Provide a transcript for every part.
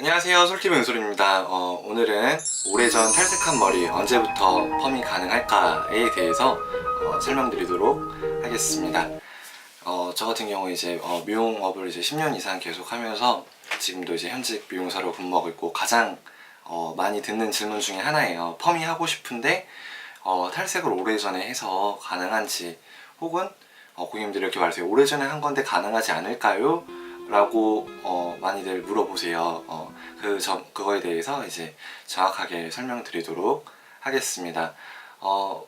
안녕하세요 솔티브 은솔입니다. 어, 오늘은 오래전 탈색한 머리 언제부터 펌이 가능할까에 대해서 어, 설명드리도록 하겠습니다. 어, 저 같은 경우 이제 어, 미용업을 이제 10년 이상 계속 하면서 지금도 이제 현직 미용사로 근무하고 있고 가장 어, 많이 듣는 질문 중에 하나예요. 펌이 하고 싶은데 어, 탈색을 오래전에 해서 가능한지 혹은 어, 고객님들이 이렇게 말하세요 오래전에 한 건데 가능하지 않을까요? 라고 어, 많이들 물어보세요. 어, 그 점, 그거에 대해서 이제 정확하게 설명드리도록 하겠습니다. 어,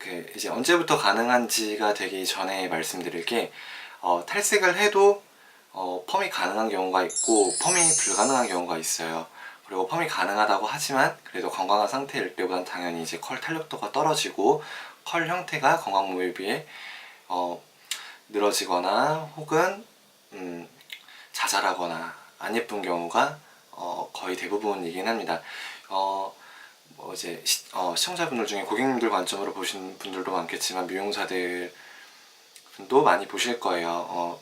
그 이제 언제부터 가능한지가 되기 전에 말씀드릴 게 어, 탈색을 해도 어, 펌이 가능한 경우가 있고 펌이 불가능한 경우가 있어요. 그리고 펌이 가능하다고 하지만 그래도 건강한 상태일 때보단 당연히 이제 컬 탄력도가 떨어지고 컬 형태가 건강 모에 비해 어, 늘어지거나 혹은 음, 자잘하거나 안 예쁜 경우가 어, 거의 대부분이긴 합니다. 어, 뭐 이제 시, 어, 시청자분들 중에 고객님들 관점으로 보신 분들도 많겠지만 미용사들 분도 많이 보실 거예요. 어,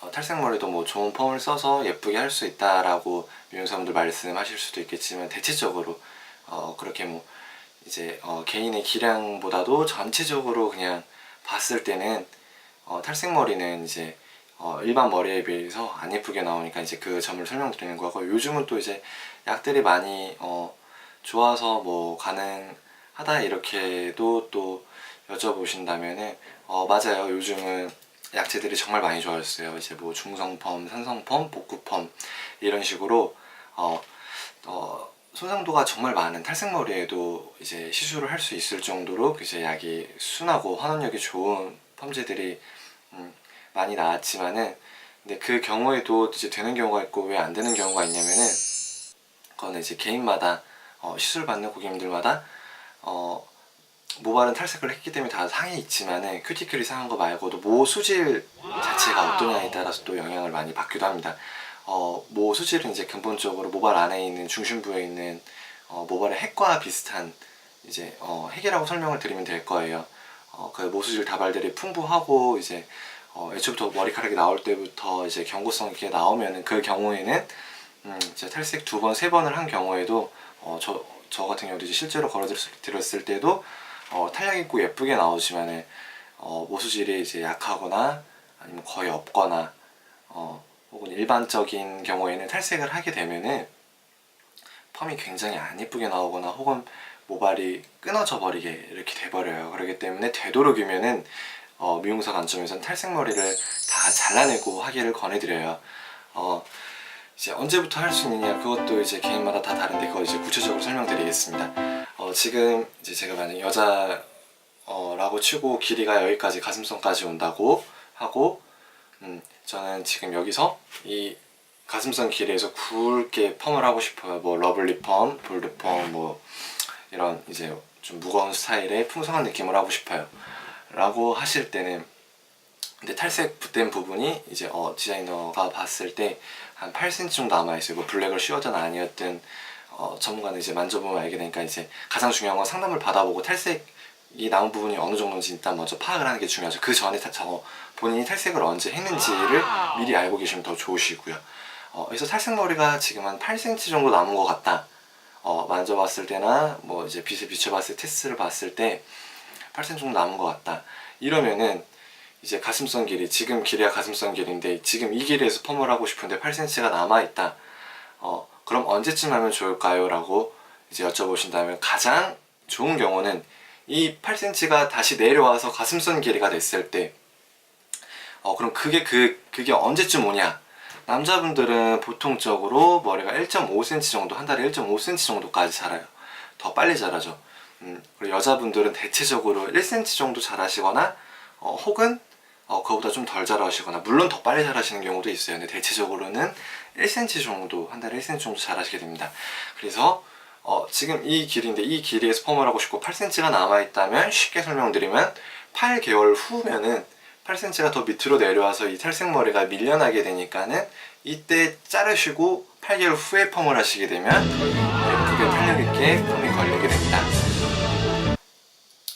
어, 탈색머리도 뭐 좋은 펌을 써서 예쁘게 할 수 있다라고 미용사분들 말씀하실 수도 있겠지만 대체적으로 어, 그렇게 뭐 이제 어, 개인의 기량보다도 전체적으로 그냥 봤을 때는 어, 탈색머리는 이제 어, 일반 머리에 비해서 안 예쁘게 나오니까 이제 그 점을 설명드리는 거고 요즘은 또 이제 약들이 많이 어, 좋아서 뭐 가능하다 이렇게도 또 여쭤보신다면은 어, 맞아요. 요즘은 약재들이 정말 많이 좋아졌어요. 이제 뭐 중성펌, 산성펌, 복구펌 이런 식으로 어, 어, 손상도가 정말 많은 탈색머리에도 이제 시술을 할 수 있을 정도로 이제 약이 순하고 환원력이 좋은 펌제들이 음, 많이 나왔지만은 근데 그 경우에도 이제 되는 경우가 있고 왜 안 되는 경우가 있냐면은 그거는 이제 개인마다 어, 시술 받는 고객님들마다 어, 모발은 탈색을 했기 때문에 다 상이 있지만은 큐티클이 상한 거 말고도 모 수질 자체가 어떠냐에 따라서 또 영향을 많이 받기도 합니다. 어, 모 수질은 이제 근본적으로 모발 안에 있는 중심부에 있는 어, 모발의 핵과 비슷한 이제 어, 핵이라고 설명을 드리면 될 거예요. 어, 그 모수질 다발들이 풍부하고 이제 어, 애초부터 머리카락이 나올 때부터 이제 경고성 있게 나오면은 그 경우에는 음, 이제 탈색 두 번, 세 번을 한 경우에도 어, 저, 저 같은 경우도 이제 실제로 걸어드렸을 때도 어, 탄력 있고 예쁘게 나오지만은 어, 모수질이 이제 약하거나 아니면 거의 없거나 어, 혹은 일반적인 경우에는 탈색을 하게 되면은 펌이 굉장히 안 예쁘게 나오거나 혹은 모발이 끊어져 버리게 이렇게 돼버려요. 그렇기 때문에 되도록이면은 어, 미용사 관점에서는 탈색머리를 다 잘라내고 하기를 권해드려요. 어, 이제 언제부터 할 수 있느냐 그것도 이제 개인마다 다 다른데 그거 이제 구체적으로 설명드리겠습니다. 어, 지금 이제 제가 만약 여자 어, 라고 치고 길이가 여기까지 가슴선까지 온다고 하고 음, 저는 지금 여기서 이 가슴선 길이에서 굵게 펌을 하고 싶어요. 뭐 러블리 펌, 볼드 펌, 뭐 이런 이제 좀 무거운 스타일의 풍성한 느낌을 하고 싶어요. 라고 하실 때는 근데 탈색된 부분이 이제 어, 디자이너가 봤을 때 한 8cm 정도 남아있어요. 뭐 블랙을 씌웠든 아니었든 어, 전문가는 이제 만져보면 알게 되니까 이제 가장 중요한 건 상담을 받아보고 탈색이 남은 부분이 어느 정도인지 일단 먼저 파악을 하는 게 중요하죠. 그 전에 타, 저 본인이 탈색을 언제 했는지를 미리 알고 계시면 더 좋으시고요. 어, 그래서 탈색머리가 지금 한 8cm 정도 남은 것 같다. 어, 만져봤을 때나 뭐 이제 빛을 비춰봤을 때 테스트를 봤을 때 8cm 정도 남은 것 같다. 이러면은 이제 가슴선 길이 지금 길이가 가슴선 길인데 지금 이 길이에서 펌을 하고 싶은데 8cm가 남아 있다. 어 그럼 언제쯤 하면 좋을까요? 라고 이제 여쭤보신다면 가장 좋은 경우는 이 8cm가 다시 내려와서 가슴선 길이가 됐을 때 어 그럼 그게 그 그게 언제쯤 오냐? 남자분들은 보통적으로 머리가 1.5cm 정도 한 달에 1.5cm 정도까지 자라요. 더 빨리 자라죠. 음, 그리고 여자분들은 대체적으로 1cm 정도 자라시거나 어, 혹은 어, 그거보다 좀 덜 자라시거나 물론 더 빨리 자라시는 경우도 있어요. 근데 대체적으로는 1cm 정도 한 달에 1cm 정도 자라시게 됩니다. 그래서 어, 지금 이 길이인데 이 길이에서 펌을 하고 싶고 8cm가 남아 있다면 쉽게 설명드리면 8개월 후면은 8cm가 더 밑으로 내려와서 이 탈색머리가 밀려나게 되니까는 이때 자르시고 8개월 후에 펌을 하시게 되면 예쁘게 탄력 있게 펌이 걸리게 됩니다.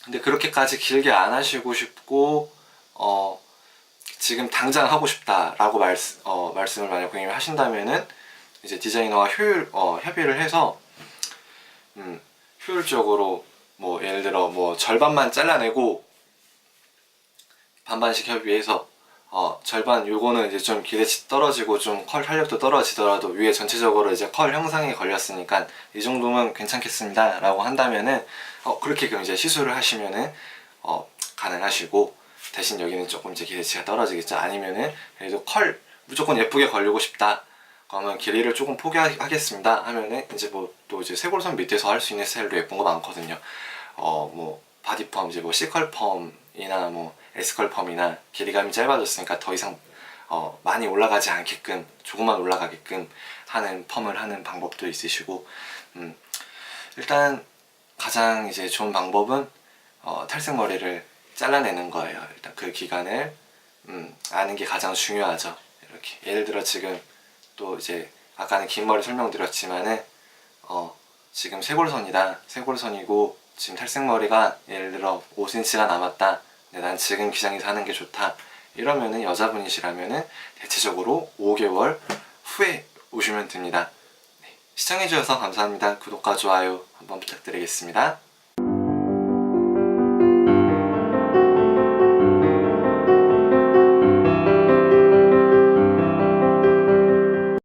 근데 그렇게까지 길게 안 하시고 싶고 어 지금 당장 하고 싶다라고 말씀 어, 말씀을 만약 고객님이 하신다면은 이제 디자이너와 효율 어, 협의를 해서 음, 효율적으로 뭐 예를 들어 뭐 절반만 잘라내고 반반씩 협의해서 어 절반 요거는 이제 좀 기대치 떨어지고 좀 컬 탄력도 떨어지더라도 위에 전체적으로 이제 컬 형상이 걸렸으니까 이 정도면 괜찮겠습니다 라고 한다면은 어 그렇게 이제 시술을 하시면은 어 가능하시고 대신 여기는 조금 이제 기대치가 떨어지겠죠. 아니면은 그래도 컬 무조건 예쁘게 걸리고 싶다. 그러면 길이를 조금 포기하겠습니다. 하면은 이제 뭐 또 이제 쇄골선 밑에서 할 수 있는 스타일도 예쁜 거 많거든요. 어 뭐 바디 펌 이제 뭐 C컬 펌이나 뭐 S컬 펌이나 길이감이 짧아졌으니까 더 이상 어 많이 올라가지 않게끔 조금만 올라가게끔 하는 펌을 하는 방법도 있으시고 음 일단 가장 이제 좋은 방법은 어 탈색 머리를 잘라내는 거예요. 일단 그 기간을 음 아는 게 가장 중요하죠. 이렇게. 예를 들어 지금 또 이제 아까는 긴 머리 설명드렸지만은 어 지금 쇄골선이다. 쇄골선이고 지금 탈색머리가 예를 들어 5cm가 남았다 근데 난 지금 기장에서 하는 게 좋다. 이러면은 여자분이시라면은 대체적으로 5개월 후에 오시면 됩니다. 네, 시청해주셔서 감사합니다. 구독과 좋아요 한번 부탁드리겠습니다